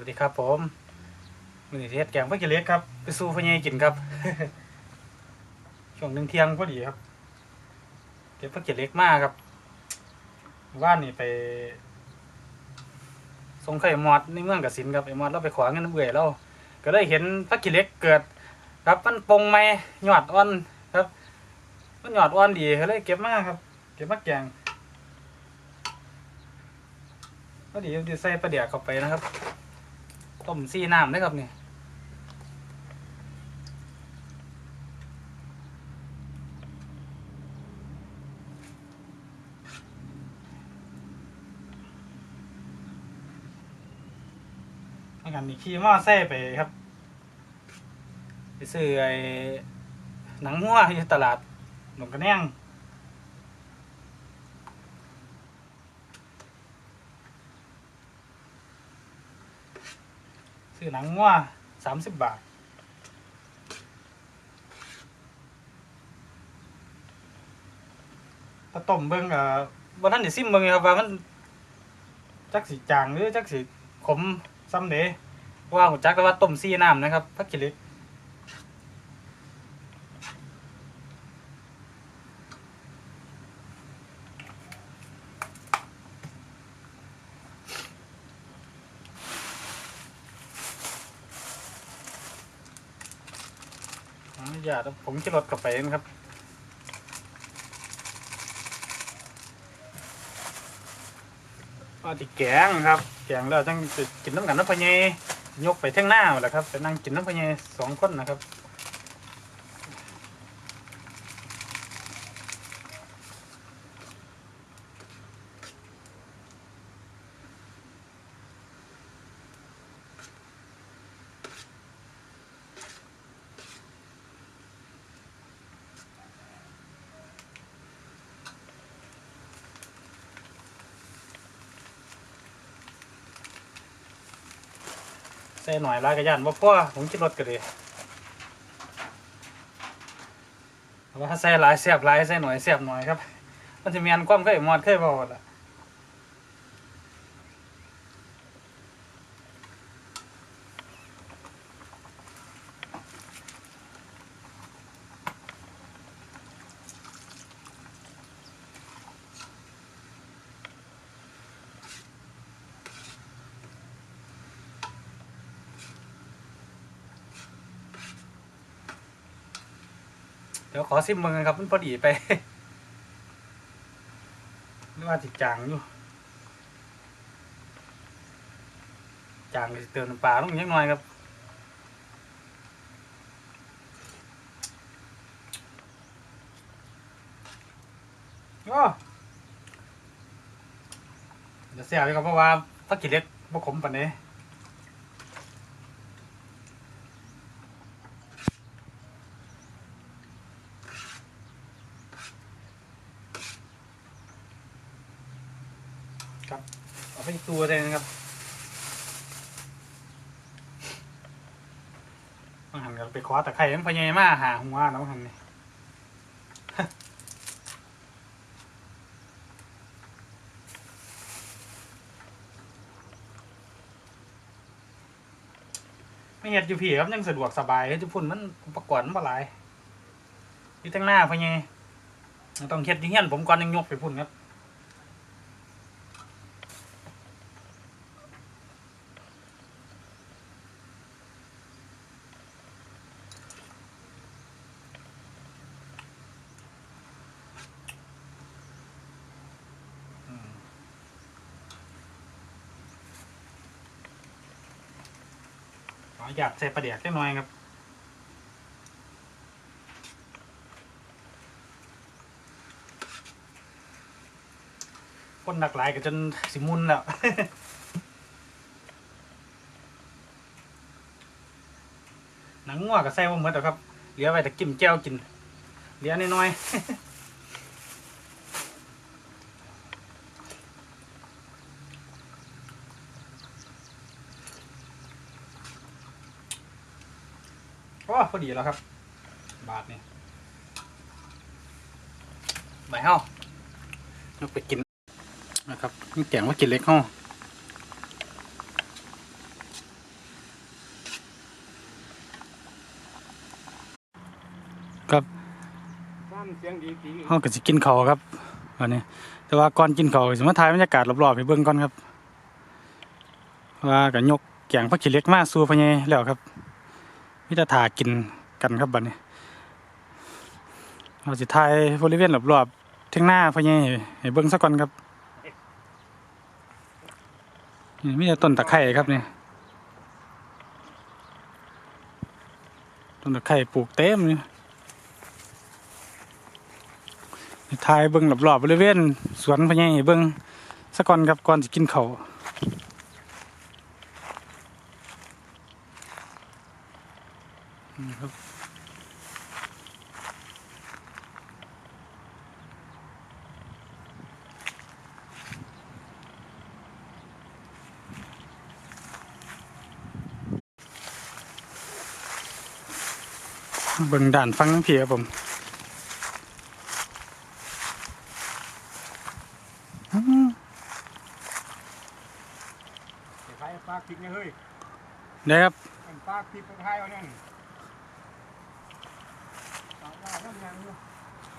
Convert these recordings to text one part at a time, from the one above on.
วัสดีครับผมมือนี้สิเทศแกงพักกิเล็กครับ ไปสู้พ่อใหญ่กินครับ ช่วงหนึ่งเที่ยงพอดีครับ เก็บพักกิเล็กมากครับว่านนี่ไปส่งไข่มอดในเมืองกสินครับไอ้มอดเราไปขวางเงินเบื่อเราก็ได้เห็นพักกิเล็กเกิด ครับมันปงไหมหยอดอ่อนครับ มันหยอดอ่อนดีก็เลยเก็บมากครับ เก็บมาแกงก็ดีดีใส่ปลาเดี๋ยกเข้าไปนะครับ ต้มซีน้ำได้ครับเนี่ยอากันนี่ขี่มอไซค์ไปครับ ไปซื้อไอ้หนังหัวอยู่ตลาดหนองกระแนง อหนังหัวสามสิบบาท ถ้าต้มเบิ้งอะวันนั้นเดี๋ยวซิมเบิ้งครับว่ามันจักสีจางหรือจักสีขมซ้ำเดว่าผมจักแต่ว่าต้มซีน้ำนะครับพักกิลิก อนุญาผมจะรถกลับไปนะครับอาติแกงครับแกงแล้วจังสิกินน้ำกันน้ำพะเยยกไปเท่งหน้าแหละครับไปนั่งกินน้ำพะเยสองคนนะครับ ส่หน่อยลายกระยานว่าพ่อผมคิดรถก็ดีว่าใส่หลายเสียบหลายใส่หน่อยเสียบหน่อยครับ มันจะมีอันความเคยมอดเคยบอดอะ เดี๋ยวขอซิมเมืองครับ มันพอดีไปนึกว่าจิจางอยู่จางเติมน้ำปลาลงนิดหน่อยครับโอ้เดี๋ยวเสียไปครับเพราะว่าถ้ากินเล็กบ่ขมปานนี้ ครับเอาไปตัวเลยนะครับบางหันก็ไปคว้าตะไคร้มันพยายามาหาหัวนะบางหันนี่ไม่เห็ดอยู่พี่ครับยังสะดวกสบายจะพุ่นมันอุปกรณ์มันบ่หลายอยู่ทั้งหน้าพะไงต้องเฮ็ดอยี่เฮียนผมก่อนยังยกไปพุ่นครับ อยากใส่ประเดี๋ยวแค่น้อยครับคนหนักหลายก็จนสิมุนแล้วหนังงัวก็ใส่บ่หมดแล้วครับ เหลือไว้แต่กิมแก้วกิน เหลือน้อยๆ พอดีแล้วครับ บาทนี่ใบเฮ้าเราไปกินนะครับนี่แกงว่ากินเล็กเฮ้าครับห้องก็จะกินเขาครับอันนี้ แต่ว่าก่อนกินเขาสมมติทายบรรยากาศรอบๆไปเบื้องก่อนครับ ว่ากันยกแกงพักขี้เล็กมากสู้พะเยแล้วครับ มีแต่ถ่ากินกันครับบัดนี้เราสิถ่ายบริเวณรอบๆเทิงหน้าพ่อใหญ่ให้เบิ่งซะก่อนครับนี่มีแต่ต้นตะไคร้ครับนี่ต้นตะไคร้ปลูกเต็มเลยถ่ายเบิ่งรอบๆบริเวณสวนพ่อใหญ่ให้เบิ่งซะก่อนครับก่อนสิกินเข้า บิ่งด่านฟังทั้งผีครับผมอื้อหือใครปากพริกเนี่ยเฮ้ยได้ครับมันปากพริกไปไทยเอาเนี่ยปากว่าน้ำยังอยู่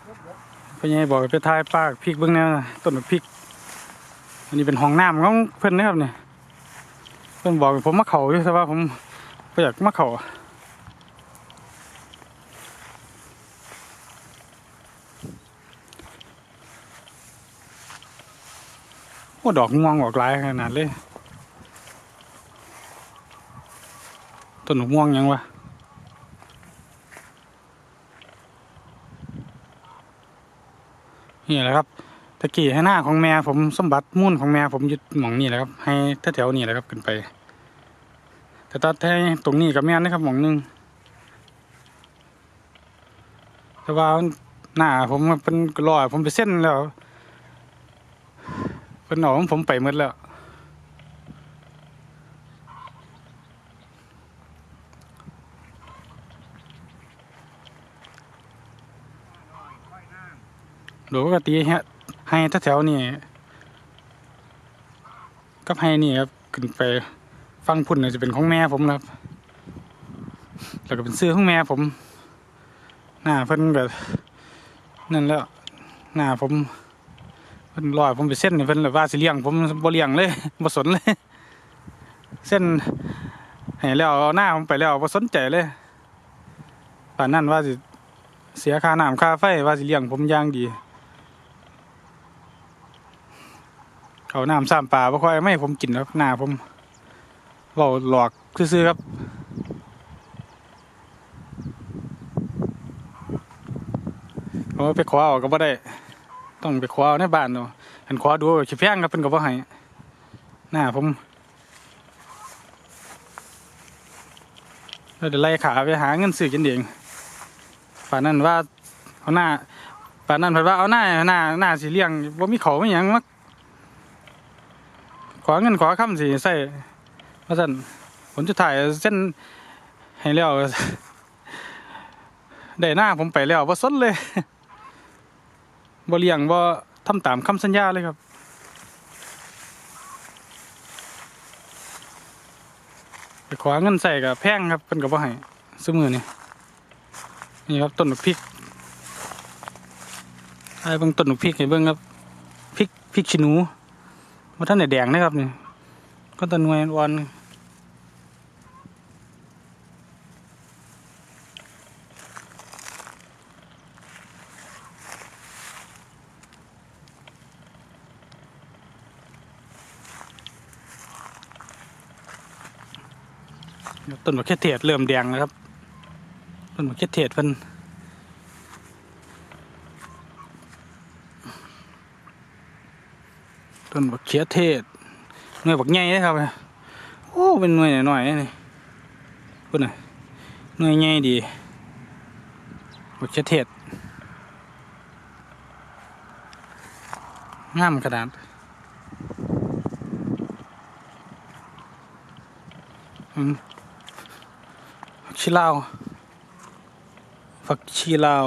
รถรถพ่อใหญ่บอกให้ไปถ่ายปากพริกเบิ่งแนวน่ะต้นบักพริก อันนี้เป็นห้องน้ำของเพิ่นนะครับเนี่ยเพิ่นบอกให้ผมมาเข้าอยู่แต่ว่าผมบ่อยากมาเข้า ดอกม่วงออกหลายขนาดเลยต้นดอกม่วงยังวะนี่แหละครับตะกี้ให้หน้าของแม่ผมสมบัติมุ่นของแม่ผมยึดหมองนี่แหละครับ ให้แถวๆนี่แหละครับขึ้นไป แต่ตอนแท้ตรงนี้กับแม่นะครับหมองหนึงแต่ว่าหน้าผมมันเป็นรอยผมไปเส้นแล้ว เป็นหนองผมไปหมดแล้วโดยปกติฮะให้แถวๆนี่กับให้นี่ครับขึ้นไปฟังพุ่นจะเป็นของแม่ผมนะครับ แล้วก็เป็นเสื้อของแม่ผม หน้าเพิ่นแบบนั่นแล้ว หน้าผม พิ่นลอยผมไปเส้นนี่เพิ่นแบบว่าสิเลี้ยงผมบ่เลี้ยงเลยบ่สนเลย เส้นให้แล้วหน้าผมไปแล้วบ่สนใจเลยป่านนั้นว่าสิเสียค่าน้ำค่าไฟว่าสิเลี้ยงผมอย่างดี เขาน้ำสามปลาบ่ค่อยไม่ผมกินครับหน้าผมเบาหลอกซื่อๆครับเอาไปขอเอาก็บ่ได้ ต้องไปขอเอาในบ้านเนาะอันขอดูขี้แพงครับเพิ่นก็บ่ให้หน้าผมเดี๋ยวไล่ขาไปหาเงินซื้อกินเองป่านนั้นว่าเอาหน้าป่านนั้นเพิ่นว่าเอาหน้าหน้าหน้าสิเลี้ยงบ่ามีเขาไม่ยังมาขอเงินขอคำสิใส่ว่าสั่นผมจะถ่ายเส้นให้แล้วได้หน้าผมไปแล้วว่าสนเลย บ่เลี้ยงบ่ทำตามคำสัญญาเลยครับ ไปขอเงินใส่กับแพงครับเพิ่นก็บ่ให้ซื้อมือนี่นี่ครับต้นบักพริกไอ้เบิ่งต้นบักพริกให้เบิ่งครับพริกพริกขี้หนูว่าท่านไหนแดงนะครับนี่ก็ตะนวยวัน ต้นมะเขือเทศเริ่มแดงแล้วครับ ต้นมะเขือเทศเพิ่นต้นมะเขือเทศหน่วยบักใหญ่เลยครับโอ้เป็นหน่วยหน่อยๆนี่พูดหน่อยหน่วยใหญ่ดีบักเขือเทศงามขนาดอืม ชีลาวฝักชีลาว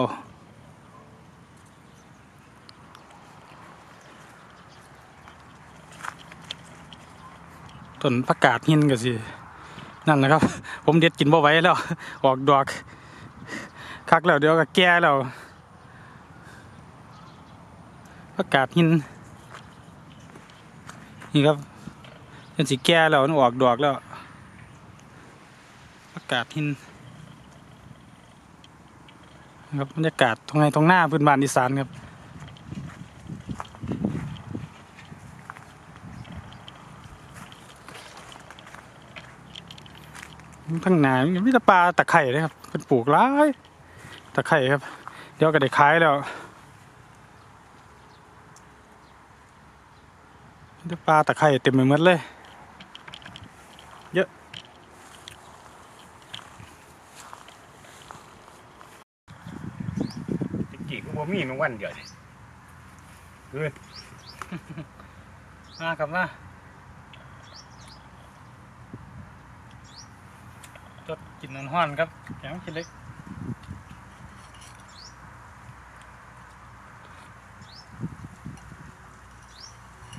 ต้นประกาศหินก็สินั่นแหละครับ ผมเด็ดกินบ่ไหว้แล้ว ออกดอก คักแล้วเดี๋ยวก็แก่แล้วผักกาดหิน นี่ครับจนสีแก่แล้วมันออกดอกแล้ว ผักาดหินครับบรรยากาศตรงไหนตรงหน้าพื้นบ้านอีสานครับทั้งหนามีต่ปลาตะไคร่เลยครับเป็นปลูกหลายตะไคร่ครับ เดี๋ยวก็ได้ขายแล้วต่ปลาตะไคร่เต็มไปหมดเลยอะ ตะกี้ก็ บ่มีแมงวันเดียวนี่เฮ้ยมาครับมาจดกินนอนห้อนครับแกงกินเล็ก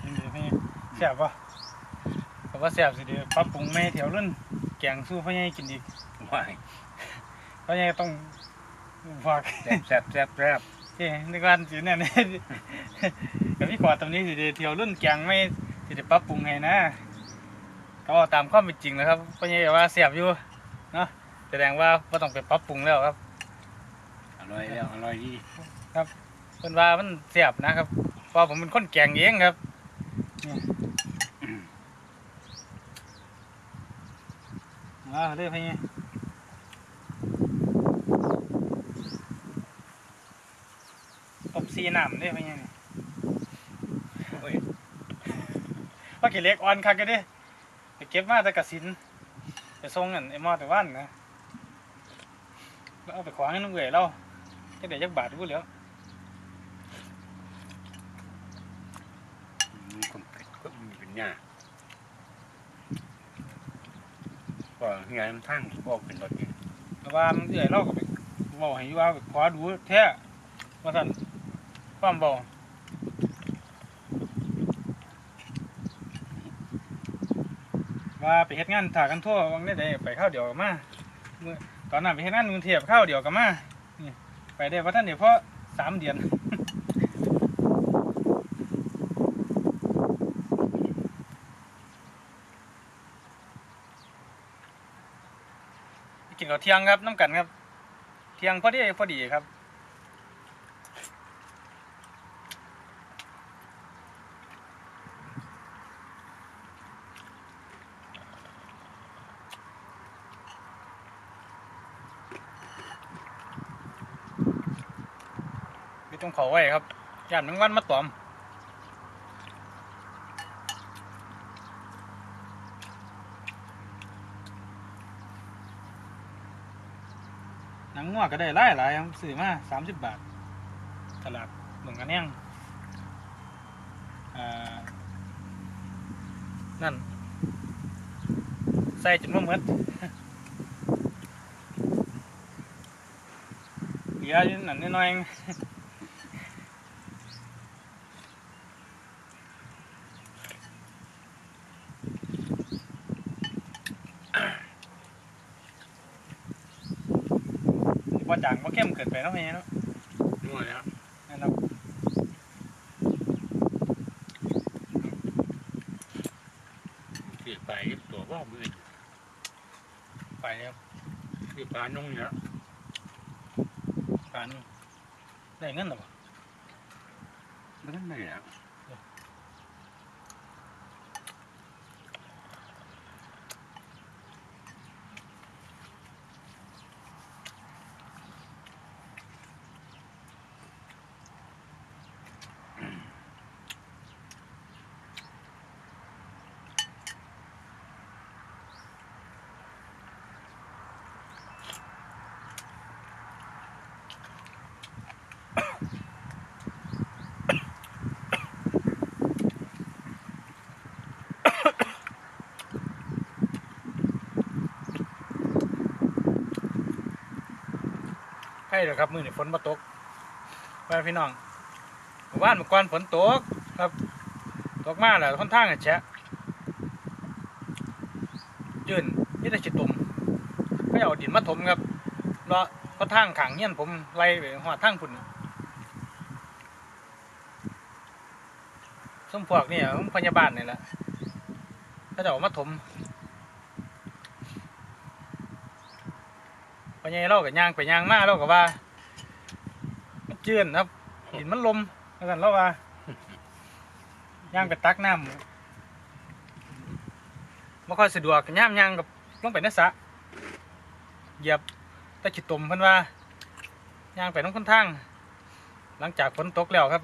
นี่เดี๋ยวพี่แซ่บปะแต่ว่าแซ่บสิเดี๋ยวปรับปรุงไม่แถวรุ่นแกงสู้พ่อใหญ่กินอีกว้ายพ่อใหญ่ต้องฝากแซ่บแซ่บแซ่บแซ่บ เอ้ในการสิเนี่ยนี่กับพี่ขอตรงนี้สิเดี๋ยวเที่ยวรุ่นแกงไม่สิเดี๋ยวปรับปรุงให้นะก็เอาตามความเป็นจริงนะครับพ่อใหญ่ว่าแซ่บอยู่เนาะแสดงว่าไม่ต้องไปปรับปรุงแล้วครับอร่อยแล้วอร่อยดีเพิ่นว่ามันแซ่บนะครับเพราะผมเป็นคนแกงเองครับนี่อ่าเรื่อยไปไง ตบซีน้ำเรื่อยไปไงนี่โอ้ยว่ากี่เล็กอ่อนคักกันดิไปเก็บมาแต่กระสินไปส่งอันไอ้มอแต่วันนะแล้วเอาไปขวางให้น้องเอ๋ยเราจะได้ยักบาทกูเหลียวมีคนเผ็ดก็มีเป็นหญ้าก็งานทางบอกเป็นรถเนี่ยแต่ว่ามันเอ๋ยเราก็ไปบอกให้ว่าไปขอดูแท้ว่าท่าน ความบอกว่าไปเฮ็ดงานถากันทั่ววังได้ได้ไปข้าวเดียวกับมาเมื่อตอนนั้นไปเฮ็ดงานกรุงเทพข้าวเดียวกับมานี่ไปได้ว่าท่านเดี๋ยวเพราะสามเดือนกินข้าวเที่ยงครับน้ำกันครับ เที่ยงพอดีพอดีครับ เขาไว้ครับย่านแมงวันมาตอมหนังงัวก็ได้หลายหลายครับซื้อมาสามสิบบาท ตลาดเหลวงกันแย่งนั่น ใส่จนว่าหมดเหลืออยู่นั่นนิดหน่อยองว่า จางว่าเข้มเกินไปเนาะเฮียเนาะนัวแล้วนะครับเสียไปตัวว่ามือไปครับเสียปลานุ่งเนี่ยปานได้เงินหรอเปล่าไม่ได้เลยอะ ใช่เลยครับมือนี่ฝนมาตกไปพี่น้องบ้านเมื่อก่อนฝนตกครับ ตกมาแล้วค่อนข้างอะแฉะยืนนี่แต่จิตุ่มก็เอาดินมาถมครับเลาะค่อนข้างขังเงี้ยนผมไล่ไปหัวทางพุ่นซุ่มพวกนี่ซุ่มพยาบาลนี่แหละเขาเจะมาถม พญายเรากับยางไปยางมาเรากับว่ามันเจือนครับหินมันลมแล้วกันเราว่ายางไปตักน้ำไม่ค่อยสะดวกย่ามยางกับลงไปในสระเหยียบตะขิดตุ่มเพิ่นว่ายางไปน้องคนทาง หลังจากฝนตกแล้วครับ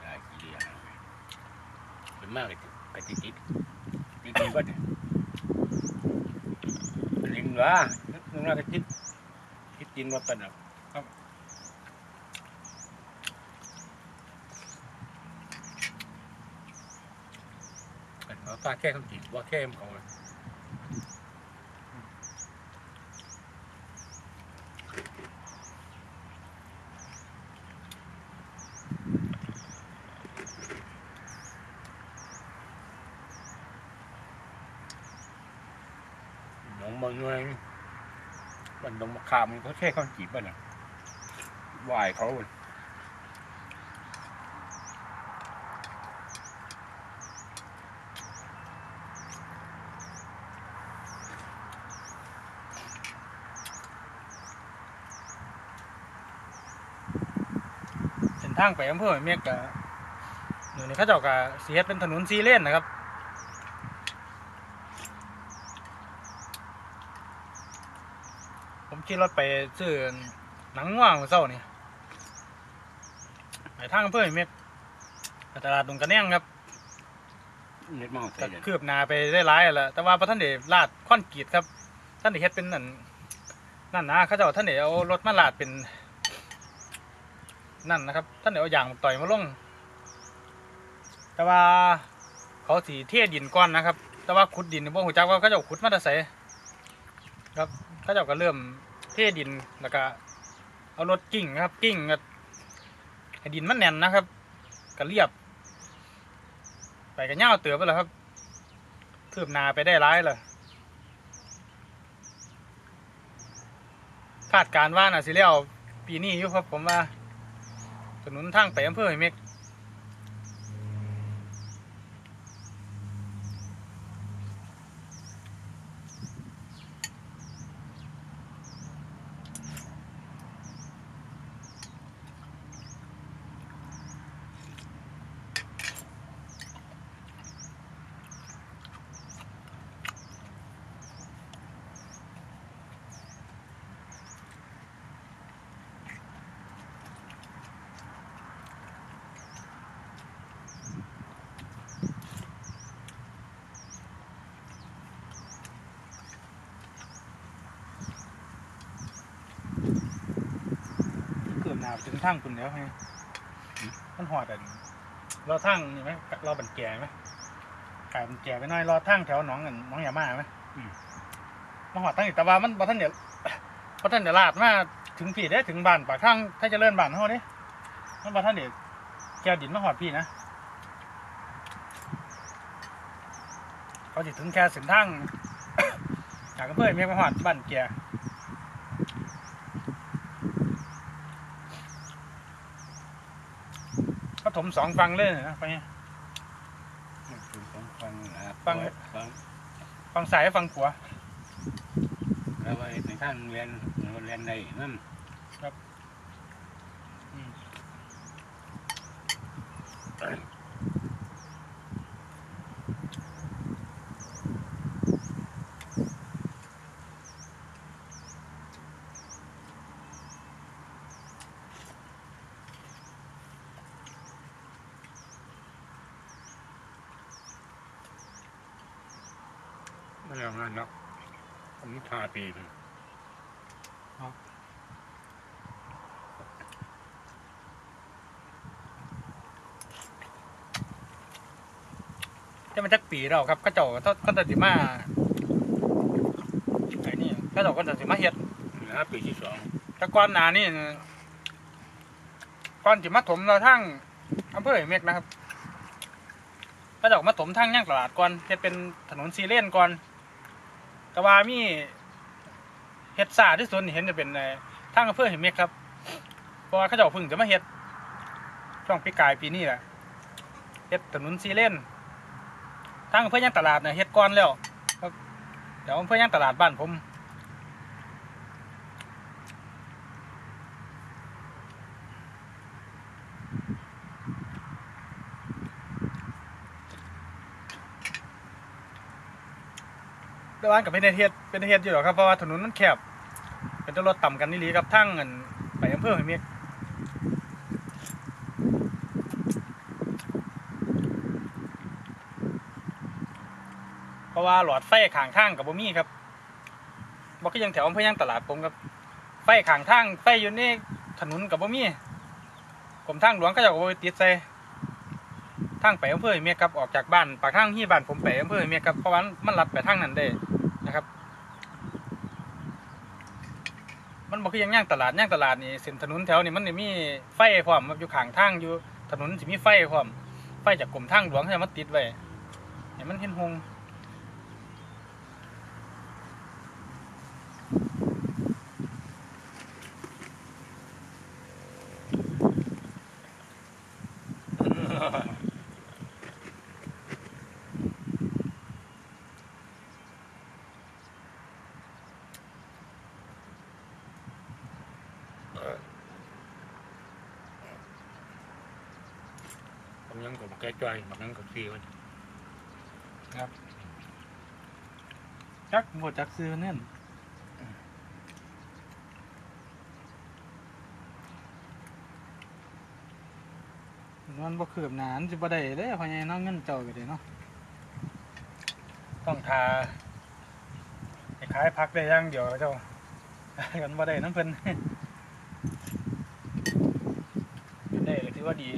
ได้กี่เดียวเป็นมากเลยกระติดติดติดติดก็เนี่ยลิงวะ นึกว่ากระคิดคิดกินว่าเป็นอะครับเอาตาแค่คำจีนว่าแค่มเขาเลยหนอง บางเมืองมันดงมะขามมันก็แค่ข้าวจีบมันอะวายเขาอะเส้นทางไปอำเภอเมียกะเดี๋ยวนี้เขาเจ้ากะสีเฮ็ดเป็นถนนซีเลนนะครับ ผม ขี่รถไปซื้อหนังว่างเมื่อเช้านี่ไปทางอำเภอแม่เมียกไปตลาดดงกระแนงครับเน็ตมองใส่ก็เลยคืบหน้าไปได้หลายแล้วแต่ว่าพระท่านเดลาดคอนกรีตครับ ท่านเดเฮ็ดเป็นนั่นนั่นนะเขาเจ้าท่านเดเอารถมาลาดเป็นนั่นนะครับ ท่านเดเอาอย่างต่อยมาลง แต่ว่าเขาสีเทดินก้อนนะครับ แต่ว่าขุดดินบ่หูจักว่าเขาเจ้าขุดมาแต่ไสครับเขาเจ้าก็เริ่มเท ดินแล้วก็เอารถกิ่งครับ กิ่งก็ให้ดินมันแน่นนะครับก็เรียบ ไปกันเง่าเตือไปแล้วครับคืบหนาไปได้ร้ายเลยคาดการว่าน่ะสิเลี้ยวปีนี้อยู่ครับผมว่าถนนทางไปอำเภอห้เมกาถึงทางคุณแล้วไงมันหอดอันรอทางนี่ไหมรอบันแก่ไหมขายบันแก่ไปหน่อยรอทางแถวหนองอันหนองยามาไหมมาหอดทางอีกแต่ว่ามันบ่ท่านเดี๋ยวบ่ท่านเดี๋ยวลาดมาถึงพี่ได้ถึงบ้านปากทางถ้าจะเลื่อนบ้านเฮาเด้มันบ่ท่านเดี๋ยวแกวดินมาหอดพี่นะเขาจะถึงแค่เส้นทางจากอำเภอเมียงมาหอดบ้านแก ก็ถมสองฟังเลยนะไปฟังฟังอ่าฟังฟังฟังสายฟังขวาแล้วไปในทางเรียนเรียนได้นั่นอืมไม่ได้ทำงานเนาะผมนี่ทาปีมัน จะมันจักปีแล้วครับเข้าเจ้าก็ก็จะสิมาไอ้นี่เข้าเจ้าก็จะสิมาเฮ็ดนะปีที่สองแต่ก่อนหน้านี่ก่อนจิมาถมเราทั้งอำเภอเมกนะครับก็จะออกมาถมทั้งย่างตลาดก่อนเฮ็ดเป็นถนนซีเลนก่อนแต่ว่ามีเฮ็ดซ่าที่สุดนี่เห็นจะเป็นในทางอำเภอเมกครับเพราะว่าเขาเจ้าเพิ่งจะมาเฮ็ดช่วงปีกายปีนี้แหละเฮ็ดถนนซีเลน ทางอำเภอย่างตลาดเนี่ยเฮ็ดก่อนแล้วครับเดี๋ยวอำเภอย่างตลาดบ้านผมแต่ว่ากับเป็นเฮ็ดเป็นเฮ็ดอยู่หรอกครับเพราะว่าถนนมันแคบ เป็นตัวรถต่ำกันนี่ลีครับทั้งเงินไปอำเภอห้วยเมียก ราะว่าหลอดไฟข้างทางกับบ่มีครับบ่คือยังแถวอำเภอย่างตลาดผมครับ ไฟข้างทางไฟอยู่ในถนนกับบ่มีกรมทางหลวงก็จะเอาไปติดใส่ทางไปอำเภอเมียครับออกจากบ้านปากทางที่บ้านผมไปอำเภอเมียครับเพราะว่ามันลัดไปทางนั้นได้นะครับ มันบอกคือยังย่างตลาดย่างตลาดนี่เส้นถนนแถวนี่มันนี่มีไฟพร้อมครับอยู่ข้างทางอยู่ถนนสิมีไฟพร้อมไฟจากกรมทางหลวงให้มันติดไว้ให้มันเห็นหง ยังกับแก้จ้อยบางยังกับซีมันจักหมดจักซื้อเนี่ยมันบ่คืบหนานสิบ่ได้เด้พอใหญายเนาะเงินเจ้าก็ได้เนาะต้องทาให้ขายพักได้อย่างเดียวเจ้ากันบ่ได้น้ำเพิ่นกันได้ก็ถือว่าดี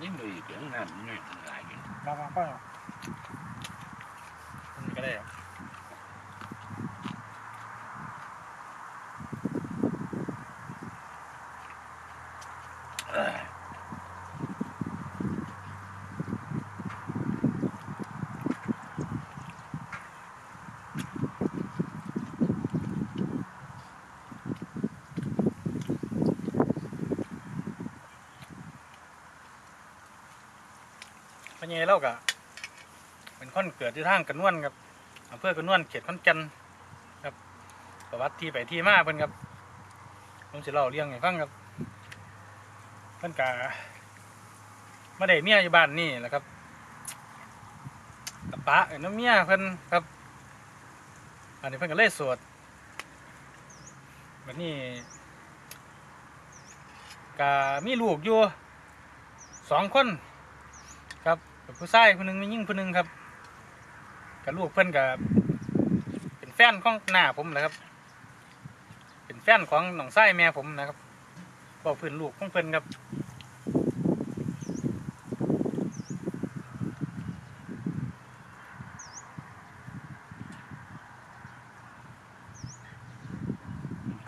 นี่มือเสียงน้ำนี่หลายอยู่ มามาก็อันนี้ก็ได้อะพอให ญายเล่ากะเป็นคนเกิดที่ทางกระนวนครับอำเภอกระนวนเขตขอนแก่นครับประวัติที่ไปที่มาเพิ่นครับผมสิเล่าเรื่องให้ฟังครับเพิ่นกะมาได้เมียอยู่บ้านนี่แหละครับกับปะเอ้น้ำเมียเพิ่นครับ อันนี้เพิ่นก็เลยสวดแบบนี้กะมีลูกอยู่สองคน ครับเป็นผู้ชายคนหนึ่งมียิ่งคนหนึ่งครับกับลูกเพื่อนกับเป็นแฟนของหน้าผมนะครับ เป็นแฟนของน้องชายแม่ผมนะครับบอกเพื่อนลูกของเพื่อนครับ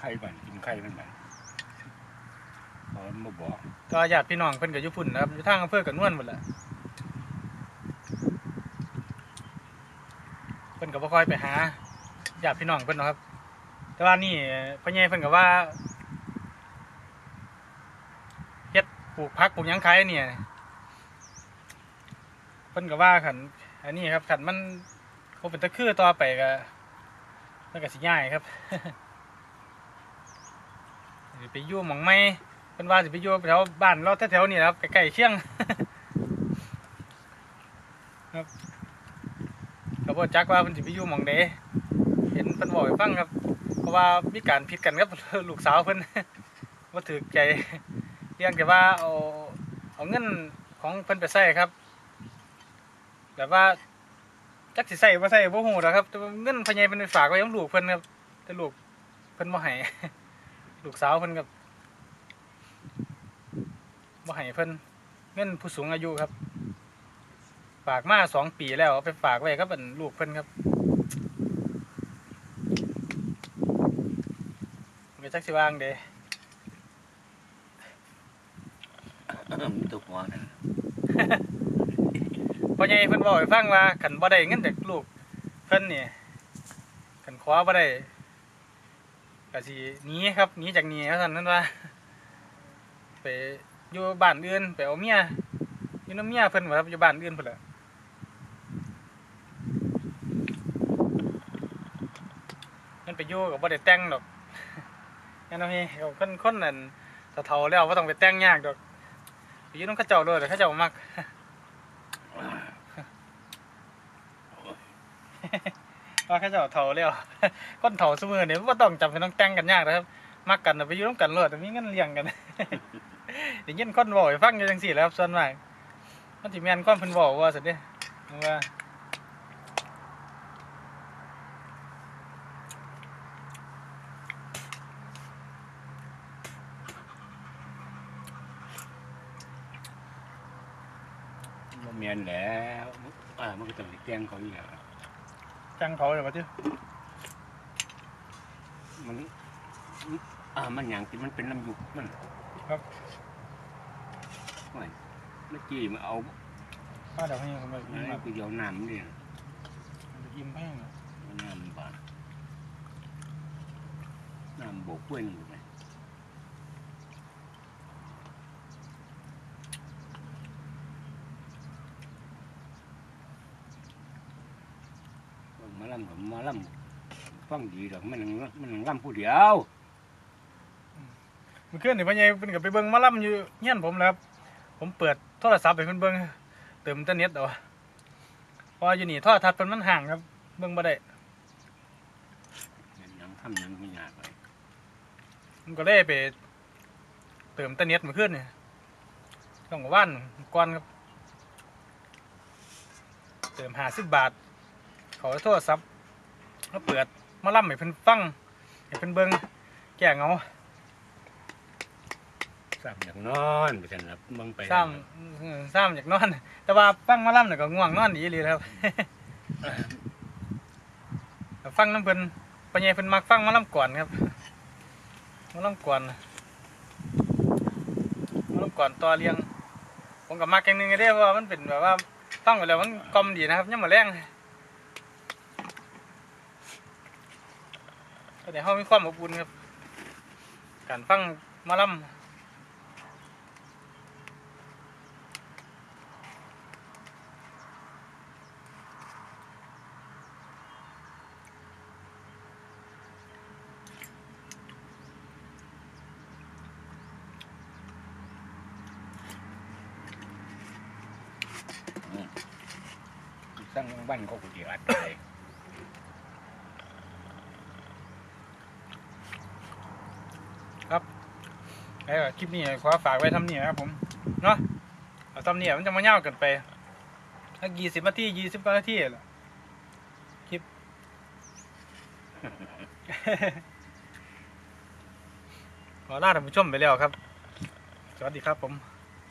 ไข่บันกินไข่มันบันพอมาบอกก็ญาติพี่น้องเพื่อนกับยุพุ่นนะครับอยู่ทางอำเภอกับนวลหมดแหละเพื่อ นกับพ่ค่อยไปหาญาติพี่น้องเพื่อนเนาะครับ แต่ว่านี่พ่อใหญ่เพื่อนกับว่าเฮ็ดปลูกพักปลูกหยังขายเนี่ยเพื่อนกับว่าขันอันนี้ครับขันมันคงเป็นตะคือต่อไปก็มันก็สิง่ายครับสิไปยู่หมองไม่เพิ่นว่าสิไปยู่แถวบ้านเราแถวๆนี่และครับใกล้ๆเชียงครับ บ่จักว่าเพิ่นสิไปอยู่หม่องใดเห็นเพิ่นบอกให้ฟังครับ เพราะว่ามีการผิดกันกับลูกสาวเพิ่นบ่ถูกใจเรื่องแต่ว่าเอาเอาเงินของเพิ่นไปใช้ครับแบบว่าจักสิใส่บ่ใส่บ่ฮู้ดอกครับแต่ว่าเงินพ่อใหญ่เพิ่นไปฝากไว้กับลูกเพิ่นครับแต่ลูกเพิ่นบ่ให้ลูกสาวเพิ่นกับบ่ให้เพิ่นเงินผู้สูงอายุครับ ฝากมาสองปีแล้วเอาไปฝากไว้กับอันลูกเพิ่นครับก็จักสิวางเด้ตุกหัวนั่นพ่อใหญ่เพิ่นบอกให้ฟังว่าคันบ่ได้เงินจากลูกเพิ่นนี่คันขอบ่ได้ก็สิหนีครับหนีจากหนี้ว่าซั่นนั่นว่า ไปอยู่บ้านอื่นไปเอาเมียอยู่นำเมียเพิ่นว่าครับอยู่บ้านอื่นพุ่นแหละมัน ไปอยู่ก็บ่ได้แต่งดอกงั้นเนาะพี่เอาคนคนนั้นเฒ่าๆแล้วบ่ต้องไปแต่งยากดอกไปอยู่นำเขาเจ้าโลดเขาเจ้ามักว่าเขาเจ้าเฒ่าแล้วคนเฒ่าซุมื้อนี่บ่ต้องจำเป็นต้องแต่งกันยากนะครับมักกันไปอยู่นำกันโลดมีเงินเลี้ยงกันได้ยินคนเว้าให้ฟังอยู่จังซี่แหล้วครับส่วนมากมันสิแม่นความเพิ่นเว้าว่าซั่นเด้ว่า บ่แม่นแล้วอ่ามันก็ต้องไปแต่งเขาอีกแล้วจังเขาเลยว่าติมันอ่ามันอย่างที่มันเป็นลำยุกมันครับโอ้ยเมื่อกี้มันเอามาเดี๋ยวให้ผมไปไอ้ไปเดียวน้ำนี่อิ่มแพงน้ำบาดน้ำบกเว้นอยู่ไหม มาล่ำกับมาล่ำฟังดีดอกมันมันล่ำผู้เดียวเมื่อคืนนี่พ่อใหญ่เพิ่นก็ไปเบิ่งหมาล่ำอยู่เฮียนผมแหล้วครับ ผมเปิดโทรศัพท์ให้เพิ่นเบิ่งเติมอินเทอร์เน็ตเอาเพราะว่าอยู่นี่โทรทัศน์เพิ่นมันห่างครับ เบิ่งบ่ได้ยังทำยังไม่ยากเลยผมก็เลยไปเติมอินเทอร์เน็ตเมื่อคืนนี่ต้องว่านก่อนครับ เติม50บาทเขาโทรศัพท์ แล้วเปิดหมาล่ำให้เพิ่นฟังให้เพิ่นเบิ่งแก้เหงาสามอย่างนอนไปกันครับมึงไปซ้ำเออซ้ำอยากนอน แต่ว่าฟังหมาล่ำเนี่ยก็ง่วงนอนดีเลยครับ ฟังน้ำเพิ่นปัญญาเพิ่นมักฟังหมาล่ำก่อนครับหมาล่ำก่อนหมาล่ำก่อนต่อเรียงผมกับมักอย่างหนึงก็ได้เพราะว่ามันเป็นแบบว่าฟังไปแล้วมันกลอมดีนะครับยังมาแรง แต่เขามีความอบอุ่นครับ การฟังมาล่ำ สร้างบ้านเขากูเดียวอัดไป แล้วก็ คลิปนี้ขอฝากไว้ทำนี่นะครับผมเนาะเอาทำนี่มันจะมาเน่ากันไปถ้ายี่สิบนาทียี่สิบกว่านาทีแหละคลิปขอลาท่านผู้ชมไปแล้วครับ สวัสดีครับผม